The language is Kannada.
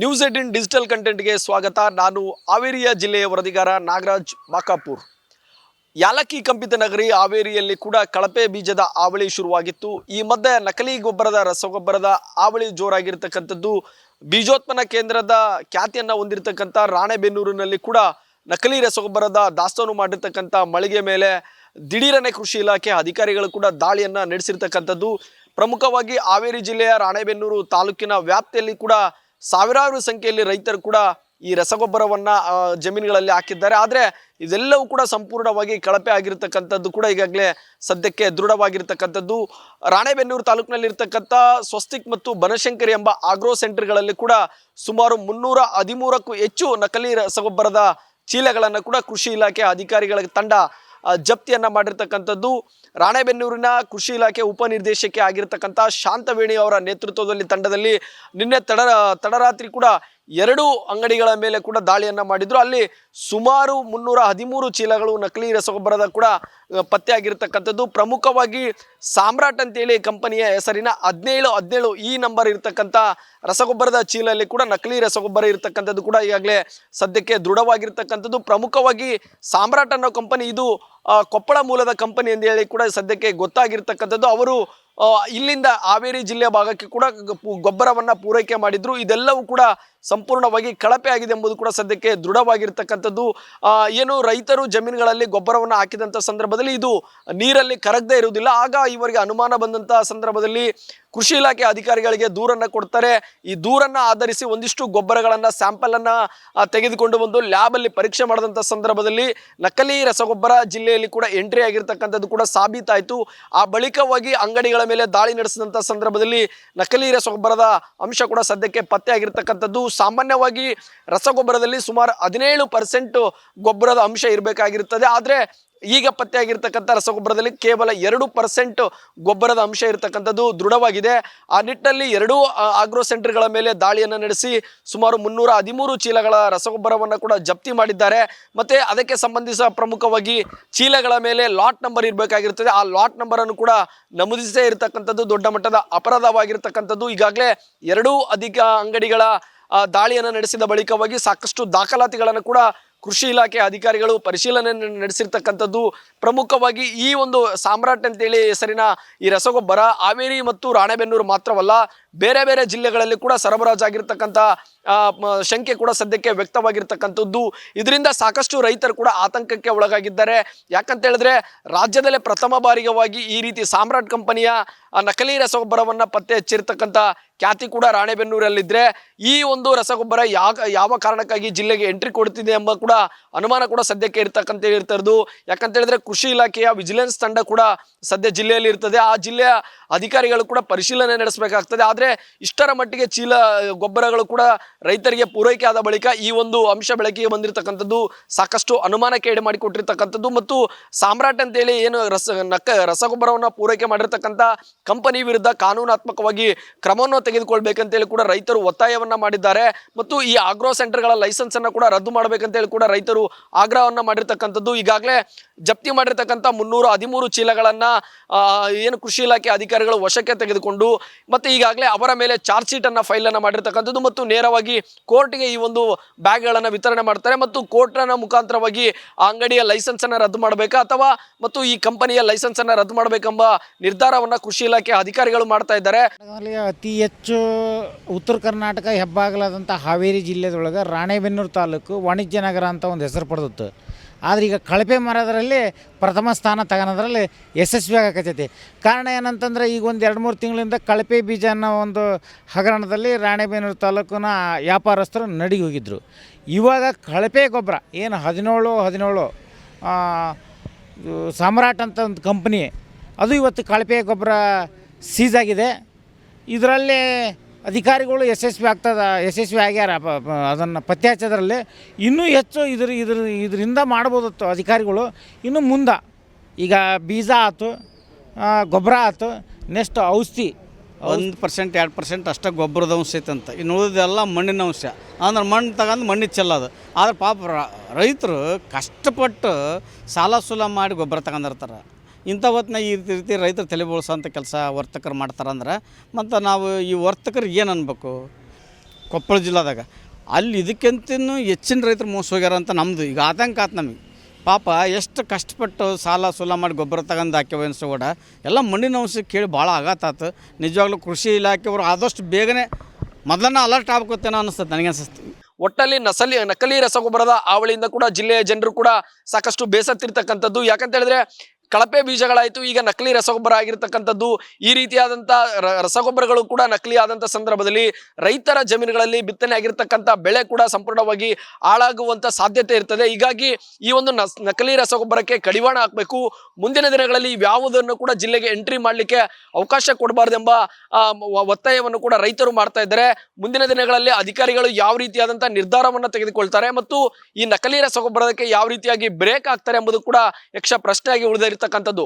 ನ್ಯೂಸ್ ಏಟಿನ್ ಡಿಜಿಟಲ್ ಕಂಟೆಂಟ್ಗೆ ಸ್ವಾಗತ. ನಾನು ಹಾವೇರಿಯ ಜಿಲ್ಲೆಯ ವರದಿಗಾರ ನಾಗರಾಜ್ ಮಾಕಾಪುರ್ ಯಾಲಕ್ಕಿ ಕಂಪಿತ ನಗರಿ ಹಾವೇರಿಯಲ್ಲಿ ಕೂಡ ಕಳಪೆ ಬೀಜದ ಆವಳಿ ಶುರುವಾಗಿತ್ತು. ಈ ಮಧ್ಯೆ ನಕಲಿ ಗೊಬ್ಬರದ, ರಸಗೊಬ್ಬರದ ಆವಳಿ ಜೋರಾಗಿರ್ತಕ್ಕಂಥದ್ದು, ಬೀಜೋತ್ಪನ್ನ ಕೇಂದ್ರದ ಖ್ಯಾತಿಯನ್ನು ಹೊಂದಿರತಕ್ಕಂಥ ರಾಣೆಬೆನ್ನೂರಿನಲ್ಲಿ ಕೂಡ ನಕಲಿ ರಸಗೊಬ್ಬರದ ದಾಸ್ತಾನು ಮಾಡಿರ್ತಕ್ಕಂಥ ಮಳಿಗೆ ಮೇಲೆ ದಿಢೀರನೆ ಕೃಷಿ ಇಲಾಖೆ ಅಧಿಕಾರಿಗಳು ಕೂಡ ದಾಳಿಯನ್ನು ನಡೆಸಿರ್ತಕ್ಕಂಥದ್ದು. ಪ್ರಮುಖವಾಗಿ ಹಾವೇರಿ ಜಿಲ್ಲೆಯ ರಾಣೆಬೆನ್ನೂರು ತಾಲೂಕಿನ ವ್ಯಾಪ್ತಿಯಲ್ಲಿ ಕೂಡ ಸಾವಿರಾರು ಸಂಖ್ಯೆಯಲ್ಲಿ ರೈತರು ಕೂಡ ಈ ರಸಗೊಬ್ಬರವನ್ನ ಜಮೀನುಗಳಲ್ಲಿ ಹಾಕಿದ್ದಾರೆ. ಆದರೆ ಇದೆಲ್ಲವೂ ಕೂಡ ಸಂಪೂರ್ಣವಾಗಿ ಕಳಪೆ ಆಗಿರ್ತಕ್ಕಂಥದ್ದು ಕೂಡ ಈಗಾಗಲೇ ಸದ್ಯಕ್ಕೆ ದೃಢವಾಗಿರ್ತಕ್ಕಂಥದ್ದು. ರಾಣೆಬೆನ್ನೂರು ತಾಲೂಕಿನಲ್ಲಿರ್ತಕ್ಕಂಥ ಸ್ವಸ್ತಿಕ್ ಮತ್ತು ಬನಶಂಕರಿ ಎಂಬ ಆಗ್ರೋ ಸೆಂಟರ್ಗಳಲ್ಲಿ ಕೂಡ ಸುಮಾರು ಮುನ್ನೂರ ಹದಿಮೂರಕ್ಕೂ ಹೆಚ್ಚು ನಕಲಿ ರಸಗೊಬ್ಬರದ ಚೀಲಗಳನ್ನು ಕೂಡ ಕೃಷಿ ಇಲಾಖೆ ಅಧಿಕಾರಿಗಳ ತಂಡ ಜಪ್ತಿಯನ್ನ ಮಾಡಿರ್ತಕ್ಕಂಥದ್ದು ರಾಣೆಬೆನ್ನೂರಿನ ಕೃಷಿ ಇಲಾಖೆ ಉಪನಿರ್ದೇಶಕಿ ಆಗಿರ್ತಕ್ಕಂಥ ಶಾಂತವೇಣಿ ಅವರ ನೇತೃತ್ವದಲ್ಲಿ ತಂಡದಲ್ಲಿ ನಿನ್ನೆ ತಡ ತಡರಾತ್ರಿ ಕೂಡ ಎರಡು ಅಂಗಡಿಗಳ ಮೇಲೆ ಕೂಡ ದಾಳಿಯನ್ನ ಮಾಡಿದ್ರು. ಅಲ್ಲಿ ಸುಮಾರು ಮುನ್ನೂರ ಹದಿಮೂರು ಚೀಲಗಳು ನಕಲಿ ರಸಗೊಬ್ಬರದ ಕೂಡ ಪತ್ತೆ ಪತ್ತೆಯಾಗಿರ್ತಕ್ಕಂಥದ್ದು. ಪ್ರಮುಖವಾಗಿ ಸಾಮ್ರಾಟ್ ಅಂತೇಳಿ ಕಂಪನಿಯ ಹೆಸರಿನ ಹದಿನೇಳು ಹದಿನೇಳು ಈ ನಂಬರ್ ಇರತಕ್ಕಂಥ ರಸಗೊಬ್ಬರದ ಚೀಲಲ್ಲಿ ಕೂಡ ನಕಲಿ ರಸಗೊಬ್ಬರ ಇರ್ತಕ್ಕಂಥದ್ದು ಕೂಡ ಈಗಾಗಲೇ ಸದ್ಯಕ್ಕೆ ದೃಢವಾಗಿರ್ತಕ್ಕಂಥದ್ದು. ಪ್ರಮುಖವಾಗಿ ಸಾಮ್ರಾಟ್ ಅನ್ನೋ ಕಂಪನಿ ಇದು ಕೊಪ್ಪಳ ಮೂಲದ ಕಂಪನಿ ಅಂತ ಹೇಳಿ ಕೂಡ ಸದ್ಯಕ್ಕೆ ಗೊತ್ತಾಗಿರ್ತಕ್ಕಂಥದ್ದು. ಅವರು ಇಲ್ಲಿಂದ ಹಾವೇರಿ ಜಿಲ್ಲೆ ಭಾಗಕ್ಕೆ ಕೂಡ ಗೊಬ್ಬರವನ್ನು ಗೊಬ್ಬರವನ್ನ ಪೂರೈಕೆ ಮಾಡಿದ್ರು. ಇದೆಲ್ಲವೂ ಕೂಡ ಸಂಪೂರ್ಣವಾಗಿ ಕಳಪೆ ಆಗಿದೆ ಎಂಬುದು ಕೂಡ ಸದ್ಯಕ್ಕೆ ದೃಢವಾಗಿರ್ತಕ್ಕಂಥದ್ದು. ಏನು ರೈತರು ಜಮೀನುಗಳಲ್ಲಿ ಗೊಬ್ಬರವನ್ನು ಹಾಕಿದಂಥ ಸಂದರ್ಭದಲ್ಲಿ ಇದು ನೀರಲ್ಲಿ ಕರಗದೇ ಇರುವುದಿಲ್ಲ. ಆಗ ಇವರಿಗೆ ಅನುಮಾನ ಬಂದಂತಹ ಸಂದರ್ಭದಲ್ಲಿ ಕೃಷಿ ಇಲಾಖೆ ಅಧಿಕಾರಿಗಳಿಗೆ ದೂರನ್ನು ಕೊಡ್ತಾರೆ. ಈ ದೂರನ್ನು ಆಧರಿಸಿ ಒಂದಿಷ್ಟು ಗೊಬ್ಬರಗಳನ್ನು, ಸ್ಯಾಂಪಲನ್ನು ತೆಗೆದುಕೊಂಡು ಬಂದು ಲ್ಯಾಬಲ್ಲಿ ಪರೀಕ್ಷೆ ಮಾಡಿದಂಥ ಸಂದರ್ಭದಲ್ಲಿ ನಕಲಿ ರಸಗೊಬ್ಬರ ಜಿಲ್ಲೆಯಲ್ಲಿ ಕೂಡ ಎಂಟ್ರಿ ಆಗಿರ್ತಕ್ಕಂಥದ್ದು ಕೂಡ ಸಾಬೀತಾಯಿತು. ಆ ಬಳಿಕವಾಗಿ ಅಂಗಡಿಗಳ ಮೇಲೆ ದಾಳಿ ನಡೆಸಿದಂಥ ಸಂದರ್ಭದಲ್ಲಿ ನಕಲಿ ರಸಗೊಬ್ಬರದ ಅಂಶ ಕೂಡ ಸದ್ಯಕ್ಕೆ ಪತ್ತೆ ಆಗಿರ್ತಕ್ಕಂಥದ್ದು ಸಾಮಾನ್ಯವಾಗಿ ರಸಗೊಬ್ಬರದಲ್ಲಿ ಸುಮಾರು ಹದಿನೇಳು ಪರ್ಸೆಂಟ್ ಗೊಬ್ಬರದ ಅಂಶ ಇರಬೇಕಾಗಿರುತ್ತದೆ. ಆದರೆ ಈಗ ಪತ್ತೆಯಾಗಿರ್ತಕ್ಕಂಥ ರಸಗೊಬ್ಬರದಲ್ಲಿ ಕೇವಲ ಎರಡು ಪರ್ಸೆಂಟ್ ಗೊಬ್ಬರದ ಅಂಶ ಇರತಕ್ಕಂಥದ್ದು ದೃಢವಾಗಿದೆ. ಆ ನಿಟ್ಟಿನಲ್ಲಿ ಎರಡೂ ಆಗ್ರೋ ಸೆಂಟರ್ಗಳ ಮೇಲೆ ದಾಳಿಯನ್ನು ನಡೆಸಿ ಸುಮಾರು ಮುನ್ನೂರ ಹದಿಮೂರು ಚೀಲಗಳ ರಸಗೊಬ್ಬರವನ್ನು ಕೂಡ ಜಪ್ತಿ ಮಾಡಿದ್ದಾರೆ. ಮತ್ತು ಅದಕ್ಕೆ ಸಂಬಂಧಿಸಿದ ಪ್ರಮುಖವಾಗಿ ಚೀಲಗಳ ಮೇಲೆ ಲಾಟ್ ನಂಬರ್ ಇರಬೇಕಾಗಿರ್ತದೆ. ಆ ಲಾಟ್ ನಂಬರನ್ನು ಕೂಡ ನಮೂದಿಸೇ ಇರತಕ್ಕಂಥದ್ದು ದೊಡ್ಡ ಮಟ್ಟದ ಅಪರಾಧವಾಗಿರ್ತಕ್ಕಂಥದ್ದು. ಈಗಾಗಲೇ ಎರಡೂ ಅಧಿಕ ಅಂಗಡಿಗಳ ದಾಳಿಯನ್ನು ನಡೆಸಿದ ಬಳಿಕವಾಗಿ ಸಾಕಷ್ಟು ದಾಖಲಾತಿಗಳನ್ನು ಕೂಡ ಕೃಷಿ ಇಲಾಖೆ ಅಧಿಕಾರಿಗಳು ಪರಿಶೀಲನೆ ನಡೆಸಿರ್ತಕ್ಕಂಥದ್ದು. ಪ್ರಮುಖವಾಗಿ ಈ ಒಂದು ಸಾಮ್ರಾಟ್ ಅಂತೇಳಿ ಹೆಸರಿನ ಈ ರಸಗೊಬ್ಬರ, ಹಾವೇರಿ ಮತ್ತು ರಾಣೆಬೆನ್ನೂರು ಮಾತ್ರವಲ್ಲ ಬೇರೆ ಬೇರೆ ಜಿಲ್ಲೆಗಳಲ್ಲಿ ಕೂಡ ಸರಬರಾಜಾಗಿರ್ತಕ್ಕಂಥ ಶಂಕೆ ಕೂಡ ಸದ್ಯಕ್ಕೆ ವ್ಯಕ್ತವಾಗಿರ್ತಕ್ಕಂಥದ್ದು. ಇದರಿಂದ ಸಾಕಷ್ಟು ರೈತರು ಕೂಡ ಆತಂಕಕ್ಕೆ ಒಳಗಾಗಿದ್ದಾರೆ. ಯಾಕಂತ ಹೇಳಿದ್ರೆ, ರಾಜ್ಯದಲ್ಲೇ ಪ್ರಥಮ ಬಾರಿಗವಾಗಿ ಈ ರೀತಿ ಸಾಮ್ರಾಟ್ ಕಂಪನಿಯ ನಕಲಿ ರಸಗೊಬ್ಬರವನ್ನು ಪತ್ತೆ ಹಚ್ಚಿರ್ತಕ್ಕಂಥ ಖ್ಯಾತಿ ಕೂಡ ರಾಣೆಬೆನ್ನೂರಲ್ಲಿದ್ದರೆ ಈ ಒಂದು ರಸಗೊಬ್ಬರ ಯಾವ ಯಾವ ಕಾರಣಕ್ಕಾಗಿ ಜಿಲ್ಲೆಗೆ ಎಂಟ್ರಿ ಕೊಡ್ತಿದೆ ಎಂಬ ಕೂಡ ಅನುಮಾನ ಕೂಡ ಸದ್ಯಕ್ಕೆ ಇರ್ತಕ್ಕಂಥ, ಇರ್ತಾರದು. ಯಾಕಂತ ಹೇಳಿದ್ರೆ, ಕೃಷಿ ಇಲಾಖೆಯ ವಿಜಿಲೆನ್ಸ್ ತಂಡ ಕೂಡ ಸದ್ಯ ಜಿಲ್ಲೆಯಲ್ಲಿ ಇರ್ತದೆ. ಆ ಜಿಲ್ಲೆಯ ಅಧಿಕಾರಿಗಳು ಕೂಡ ಪರಿಶೀಲನೆ ನಡೆಸಬೇಕಾಗ್ತದೆ. ಆದರೆ ಇಷ್ಟರ ಮಟ್ಟಿಗೆ ಚೀಲ, ಗೊಬ್ಬರಗಳು ಕೂಡ ರೈತರಿಗೆ ಪೂರೈಕೆ ಆದ ಬಳಿಕ ಈ ಒಂದು ಅಂಶ ಬೆಳಕಿಗೆ ಬಂದಿರತಕ್ಕಂಥದ್ದು ಸಾಕಷ್ಟು ಅನುಮಾನಕ್ಕೆ ಎಡೆ ಮಾಡಿಕೊಟ್ಟಿರ್ತಕ್ಕಂಥದ್ದು ಮತ್ತು ಸಾಮ್ರಾಟ್ ಅಂತೇಳಿ ಏನು ರಸ, ನಕ್ಕ, ರಸಗೊಬ್ಬರವನ್ನು ಪೂರೈಕೆ ಮಾಡಿರ್ತಕ್ಕಂಥ ಕಂಪನಿ ವಿರುದ್ಧ ಕಾನೂನಾತ್ಮಕವಾಗಿ ಕ್ರಮವನ್ನು ತೆಗೆದುಕೊಳ್ಬೇಕಂತೇಳಿ ಕೂಡ ರೈತರು ಒತ್ತಾಯವನ್ನು ಮಾಡಿದ್ದಾರೆ. ಮತ್ತು ಈ ಆಗ್ರೋ ಸೆಂಟರ್ಗಳ ಲೈಸೆನ್ಸ್ ಅನ್ನ ಕೂಡ ರದ್ದು ಮಾಡಬೇಕಂತೇಳಿ ಕೂಡ ರೈತರು ಆಗ್ರಹವನ್ನು ಮಾಡಿರ್ತಕ್ಕಂಥದ್ದು. ಈಗಾಗಲೇ ಜಪ್ತಿ ಮಾಡಿರ್ತಕ್ಕಂಥ ಮುನ್ನೂರ ಹದಿಮೂರು ಚೀಲಗಳನ್ನ ಏನು ಕೃಷಿ ಇಲಾಖೆ ಅಧಿಕಾರಿಗಳು ವಶಕ್ಕೆ ತೆಗೆದುಕೊಂಡು, ಮತ್ತು ಈಗಾಗಲೇ ಅವರ ಮೇಲೆ ಚಾರ್ಜ್ ಶೀಟ್ ಅನ್ನ ಫೈಲ್ ಅನ್ನ ಮಾಡಿರ್ತಕ್ಕಂಥದ್ದು ಮತ್ತು ನೇರವಾಗಿ ಕೋರ್ಟ್ಗೆ ಈ ಒಂದು ಬ್ಯಾಗ್ಗಳನ್ನು ವಿತರಣೆ ಮಾಡ್ತಾರೆ ಮತ್ತು ಕೋರ್ಟ್ನ ಮುಖಾಂತರವಾಗಿ ಆ ಅಂಗಡಿಯ ಲೈಸೆನ್ಸ್ ಅನ್ನು ರದ್ದು ಮಾಡಬೇಕಾ ಅಥವಾ ಮತ್ತು ಈ ಕಂಪನಿಯ ಲೈಸೆನ್ಸ್ ಅನ್ನ ರದ್ದು ಮಾಡಬೇಕೆಂಬ ನಿರ್ಧಾರವನ್ನ ಕೃಷಿ ಇಲಾಖೆ ಅಧಿಕಾರಿಗಳು ಮಾಡ್ತಾ ಇದ್ದಾರೆ? ಅತಿ ಹೆಚ್ಚು ಉತ್ತರ ಕರ್ನಾಟಕ ಹೆಬ್ಬಾಗಲಾದಂಥ ಹಾವೇರಿ ಜಿಲ್ಲೆದೊಳಗೆ ರಾಣೆಬೆನ್ನೂರು ತಾಲೂಕು ವಾಣಿಜ್ಯ ನಗರ ಅಂತ ಒಂದು ಹೆಸರು ಪಡೆದಿತ್ತು. ಆದರೆ ಈಗ ಕಳಪೆ ಮರದರಲ್ಲಿ ಪ್ರಥಮ ಸ್ಥಾನ ತಗೊಳೋದ್ರಲ್ಲಿ ಯಶಸ್ವಿ ಆಗಕತ್ತೈತಿ. ಕಾರಣ ಏನಂತಂದ್ರೆ ಈಗ ಒಂದು ಎರಡು ಮೂರು ತಿಂಗಳಿಂದ ಕಳಪೆ ಬೀಜ ಅನ್ನೋ ಒಂದು ಹಗರಣದಲ್ಲಿ ರಾಣೆಬೆನ್ನೂರು ತಾಲೂಕಿನ ವ್ಯಾಪಾರಸ್ಥರು ನಡಿಗೆ ಹೋಗಿದ್ದರು ಇವಾಗ ಕಳಪೆ ಗೊಬ್ಬರ, ಏನು ಹದಿನೇಳು ಹದಿನೇಳು ಸಾಮ್ರಾಟ್ ಅಂತ ಒಂದು ಕಂಪ್ನಿ ಅದು ಇವತ್ತು ಕಳಪೆ ಗೊಬ್ಬರ ಸೀಜಾಗಿದೆ ಇದರಲ್ಲಿ ಅಧಿಕಾರಿಗಳು ಯಶಸ್ವಿ ಆಗ್ತದ, ಯಶಸ್ವಿ ಆಗ್ಯಾರ ಅದನ್ನು ಪತ್ತೆ ಹಚ್ಚೋದ್ರಲ್ಲಿ ಇನ್ನೂ ಹೆಚ್ಚು ಇದ್ರ ಇದ್ರ, ಇದರಿಂದ ಮಾಡ್ಬೋದಿತ್ತು ಅಧಿಕಾರಿಗಳು. ಇನ್ನು ಮುಂದೆ, ಈಗ ಬೀಜ ಆಯ್ತು ಗೊಬ್ಬರ ಆಯ್ತು ನೆಕ್ಸ್ಟ್ ಔಷಧಿ. ಒಂದು ಪರ್ಸೆಂಟ್ ಎರಡು ಪರ್ಸೆಂಟ್ ಅಷ್ಟೇ ಗೊಬ್ಬರದ ಅಂಶ ಐತಂತ ಇನ್ನು ಉಳಿದೆಲ್ಲ ಮಣ್ಣಿನ ಅಂಶ. ಅಂದ್ರೆ ಮಣ್ಣು ತಗೊಂಡು ಮಣ್ಣಿಗೆ ಚೆಲ್ಲೋದು ಆದ್ರೆ ಪಾಪ ರೈತರು ಕಷ್ಟಪಟ್ಟು ಸಾಲ ಸೂಲ ಮಾಡಿ ಗೊಬ್ಬರ ತಗೊಂಡಿರ್ತಾರೆ. ಇಂಥ ಹೊತ್ನಾಗ ಈ ರೀತಿ ರೀತಿ ರೈತರು ತಲೆ ಬೋಳ್ಸೋಂಥ ಕೆಲಸ ವರ್ತಕರು ಮಾಡ್ತಾರಂದ್ರೆ ಮತ್ತು ನಾವು ಈ ವರ್ತಕರು ಏನು ಅನ್ಬೇಕು? ಕೊಪ್ಪಳ ಜಿಲ್ಲಾದಾಗ. ಅಲ್ಲಿ ಇದಕ್ಕಿಂತನೂ ಹೆಚ್ಚಿನ ರೈತರು ಮೋಸ ಹೋಗ್ಯಾರ ಅಂತ ನಮ್ಮದು ಈಗ ಆತಂಕ ಆತು ನಮಗೆ. ಪಾಪ ಎಷ್ಟು ಕಷ್ಟಪಟ್ಟು ಸಾಲ ಸೂಲ ಮಾಡಿ ಗೊಬ್ಬರ ತಗೊಂಡು ಹಾಕ್ಯವ ಅನ್ಸೋ ಕೂಡ ಎಲ್ಲ ಮಣ್ಣಿನ ಅಂಶ ಕೇಳಿ ಭಾಳ ಆಘಾತ ಆತು. ನಿಜವಾಗ್ಲೂ ಕೃಷಿ ಇಲಾಖೆಯವರು ಆದಷ್ಟು ಬೇಗನೆ ಮೊದಲನ್ನ ಅಲರ್ಟ್ ಆಗ್ಬೇಕೇನೋ ಅನಿಸ್ತದೆ ನನಗೆ ಅನಿಸ್ತದೆ ಒಟ್ಟಲ್ಲಿ ನಸಲಿ ನಕಲಿ ರಸಗೊಬ್ಬರದ ಹಾವಳಿಯಿಂದ ಕೂಡ ಜಿಲ್ಲೆಯ ಜನರು ಕೂಡ ಸಾಕಷ್ಟು ಬೇಸತ್ತಿರ್ತಕ್ಕಂಥದ್ದು. ಯಾಕಂತ ಹೇಳಿದ್ರೆ ಕಳಪೆ ಬೀಜಗಳಾಯಿತು. ಈಗ ನಕಲಿ ರಸಗೊಬ್ಬರ ಆಗಿರ್ತಕ್ಕಂಥದ್ದು ಈ ರೀತಿಯಾದಂಥ ರಸಗೊಬ್ಬರಗಳು ಕೂಡ ನಕಲಿ ಆದಂಥ ಸಂದರ್ಭದಲ್ಲಿ ರೈತರ ಜಮೀನುಗಳಲ್ಲಿ ಬಿತ್ತನೆ ಆಗಿರ್ತಕ್ಕಂಥ ಬೆಳೆ ಕೂಡ ಸಂಪೂರ್ಣವಾಗಿ ಹಾಳಾಗುವಂಥ ಸಾಧ್ಯತೆ ಇರ್ತದೆ. ಹೀಗಾಗಿ ಈ ಒಂದು ನಕಲಿ ರಸಗೊಬ್ಬರಕ್ಕೆ ಕಡಿವಾಣ ಹಾಕಬೇಕು. ಮುಂದಿನ ದಿನಗಳಲ್ಲಿ ಯಾವುದನ್ನು ಕೂಡ ಜಿಲ್ಲೆಗೆ ಎಂಟ್ರಿ ಮಾಡಲಿಕ್ಕೆ ಅವಕಾಶ ಕೊಡಬಾರ್ದೆಂಬ ಒತ್ತಾಯವನ್ನು ಕೂಡ ರೈತರು ಮಾಡ್ತಾ ಇದ್ದಾರೆ. ಮುಂದಿನ ದಿನಗಳಲ್ಲಿ ಅಧಿಕಾರಿಗಳು ಯಾವ ರೀತಿಯಾದಂಥ ನಿರ್ಧಾರವನ್ನು ತೆಗೆದುಕೊಳ್ತಾರೆ ಮತ್ತು ಈ ನಕಲಿ ರಸಗೊಬ್ಬರಕ್ಕೆ ಯಾವ ರೀತಿಯಾಗಿ ಬ್ರೇಕ್ ಆಗ್ತಾರೆ ಎಂಬುದು ಕೂಡ ಯಕ್ಷ ಪ್ರಶ್ನೆಯಾಗಿ ಉಳಿದಿರ್ತಕ್ಕಂಥದ್ದು